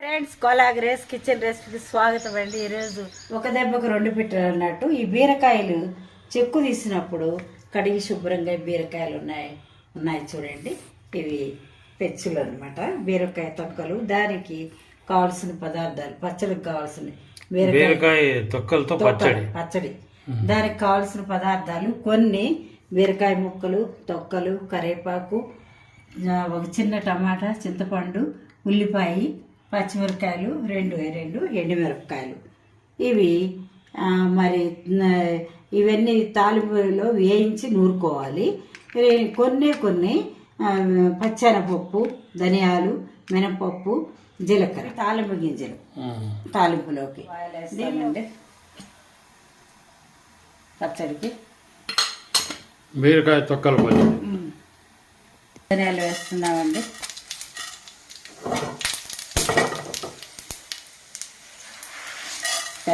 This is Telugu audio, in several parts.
ఫ్రెండ్స్ కోలాగ్ రేస్ కిచెన్ రెసిపీకి స్వాగతం అండి. ఈరోజు ఒక దెబ్బకు రెండు పిట్టలు అన్నట్టు ఈ బీరకాయలు చెక్కు తీసినప్పుడు కడిగి శుభ్రంగా బీరకాయలు ఉన్నాయి ఉన్నాయి చూడండి. ఇవి పెచ్చులు అనమాట బీరకాయ తొక్కలు. దానికి కావాల్సిన పదార్థాలు పచ్చడికి కావాల్సిన బీరకాయ తొక్కలతో పచ్చడి. పచ్చడి. దానికి కావాల్సిన పదార్థాలు కొన్ని బీరకాయ ముక్కలు తొక్కలు కరివేపాకు ఆ, ఒక చిన్న టమాటా చింతపండు ఉల్లిపాయ పచ్చిమిరపకాయలు రెండు రెండు ఎండుమిరపకాయలు. ఇవి మరి ఇవన్నీ తాలింపులో వేయించి నూరుకోవాలి. కొన్ని కొన్ని పచ్చెనపప్పు ధనియాలు మినపప్పు జీలకర్ర తాలింపు గింజలు తాలింపులోకి. పచ్చడికి బీరకాయ తొక్కల ధనియాలు వేస్తున్నామండి.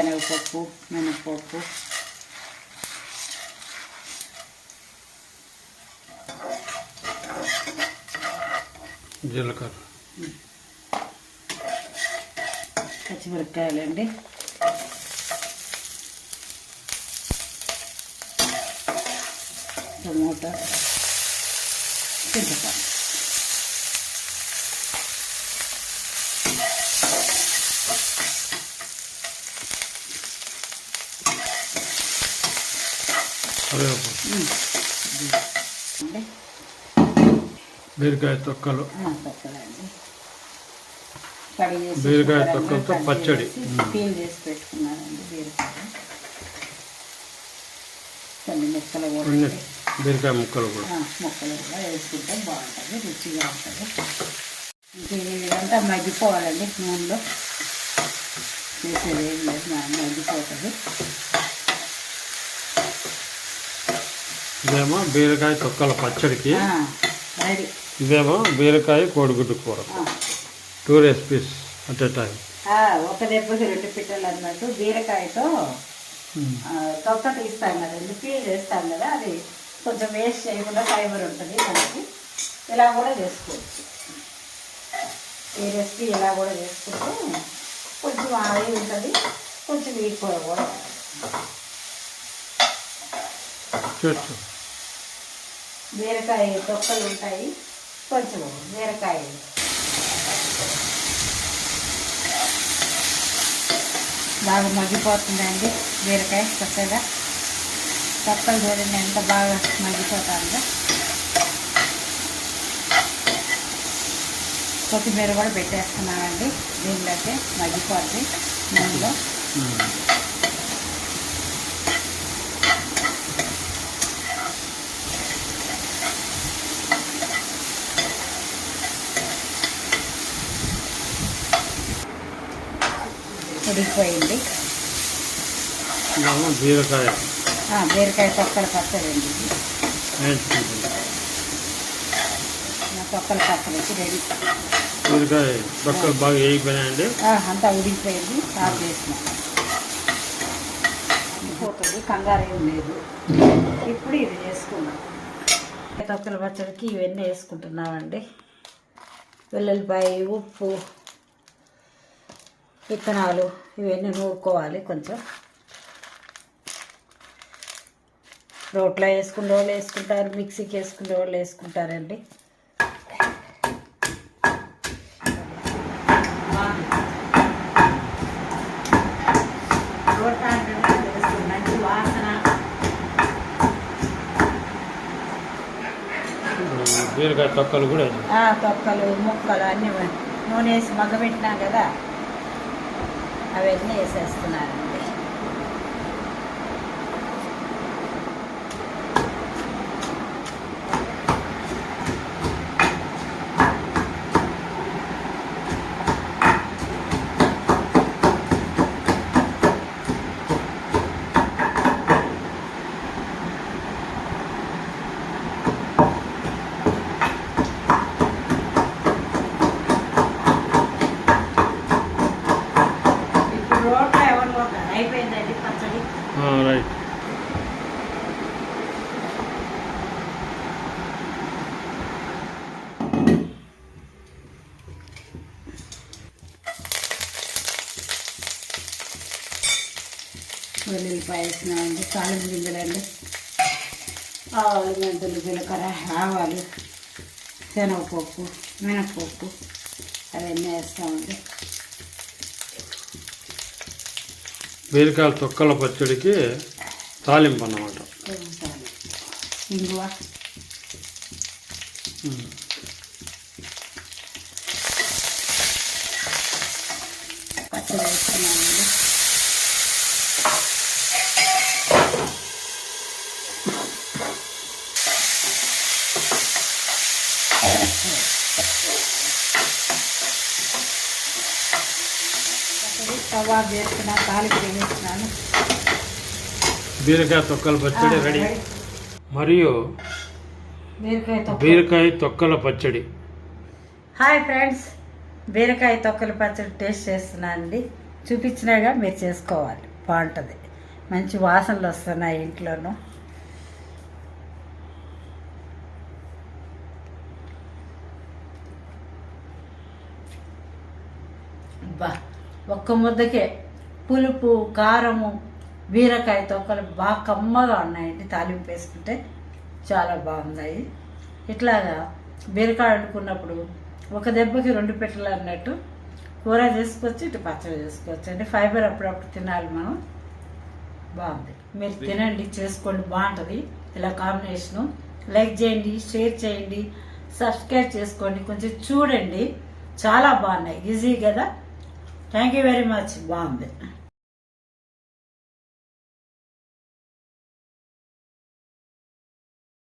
శనగపప్పు మినపప్పు. జీలకర్ర. పచ్చిమిరపకాయలండి. టమోటా చింతపండు. బీరకాయ తొక్కలు. బీరకాయ తొక్కలతో పచ్చడి. పీల్ చేసి పెట్టుకున్నానండి బీరకాయ. కొన్ని ముక్కలు కూడా అన్ని బీరకాయ ముక్కలు కూడా. ముక్కలు కూడా వేసుకుంటే బాగుంటుంది రుచిగా ఉంటుంది. ఇంక ఇదంతా మగ్గిపోవాలండి నూనెలో. చేసేది ఏం లేదు మగ్గిపోతుంది. ఇదేమో బీరకాయ తొక్కల పచ్చడికి. ఇదేమో బీరకాయ కోడిగుడ్డు కూర. Two recipes at a time ఒక దెబ్బకి రెండు పిట్టలు అన్నట్టు బీరకాయతో ఆ, తొక్క తీస్తాం కదండి పీల్ చేస్తాం కదా అది కొంచెం వేస్ట్ చేయకుండా ఫైబర్ ఉంటుంది మనకి. ఇలా కూడా చేసుకోవచ్చు. ఈ రెసిపీ ఇలా కూడా చేసుకుంటే కొంచెం ఆయిల్ ఉంటుంది కొంచెం ఈ కూర కూడా. చూస్తూ బీరకాయ తొక్కలు ఉంటాయి. కొంచెం బీరకాయ. బాగా మగ్గిపోతుందండి బీరకాయ చక్కగా. తొక్కలు చూడండి ఎంత బాగా మగ్గిపోతుందో. కొత్తిమీర కూడా పెట్టేస్తున్నామండి దీనిలోకి మగ్గిపోద్ది. నూనెలో ఉడికిపోయింది బీరకాయ. బీరకాయ తొక్కల పచ్చడి అండి ఇది. వేయించుకుంటుంది నా తొక్కల రెడీ. బీరకాయ తొక్కలు బాగా వేగిపోయినాయండి. అంతా ఉడికిపోయింది. ఆఫ్ చేసిన. పోతుంది కంగారు ఏం లేదు. ఇప్పుడు ఇది చేసుకున్నాం తొక్కల పచ్చడికి ఇవన్నీ వేసుకుంటున్నామండి. వెల్లుల్లిపాయ ఉప్పు విత్తనాలు ఇవన్నీ నూరుకోవాలి కొంచెం. రోట్లో వేసుకునే వాళ్ళు వేసుకుంటారు మిక్సీకి వేసుకునే వాళ్ళు వేసుకుంటారండి తొక్కలు కూడా తొక్కలు ముక్కలు అన్నీ నూనె వేసి మగ్గబెట్టినాం కదా. అవన్నీ వేసేస్తున్నారు. రైట్ వెల్లుల్లిపాయ వేసినామండి తాలింపు గింజలండి. ఆవాలు మెంతులు జీలకర్ర ఆవాలు శనగపప్పు మినపప్పు అవన్నీ వేస్తామండి. బీరకాయల తొక్కల పచ్చడికి తాలింపు అన్నమాట. పచ్చడి వేస్తున్నామండి పచ్చడి కబాబ్ వేస్తున్నా తాలింపు వేస్తున్నాను బీరకాయ తొక్కల పచ్చడి రెడీ. మరియు బీరకాయ తొక్కల. పచ్చడి. హాయ్ ఫ్రెండ్స్ బీరకాయ తొక్కల పచ్చడి టేస్ట్ చేస్తున్నానండి చూపించినాగా మీరు చేసుకోవాలి బాగుంటుంది. మంచి వాసనలు వస్తున్నాయి ఇంట్లోనూ. బా ఒక్క ముద్దకే పులుపు కారము బీరకాయ తొక్కలు బాగా కమ్మగా ఉన్నాయండి. తాలింపు వేసుకుంటే చాలా బాగున్నాయి ఇట్లాగా బీరకాయ వండుకున్నప్పుడు ఒక దెబ్బకి రెండు పెట్టలు అన్నట్టు కూర చేసుకోవచ్చు ఇటు పచ్చడి చేసుకోవచ్చు అండి. ఫైబర్ అప్పుడప్పుడు తినాలి మనం. బాగుంది. మీరు తినండి చేసుకోండి బాగుంటుంది. ఇలా కాంబినేషను. లైక్ చేయండి షేర్ చేయండి సబ్స్క్రైబ్ చేసుకోండి. కొంచెం చూడండి. చాలా బాగున్నాయి. ఈజీ కదా? థ్యాంక్ యూ వెరీ మచ్ బాగుంది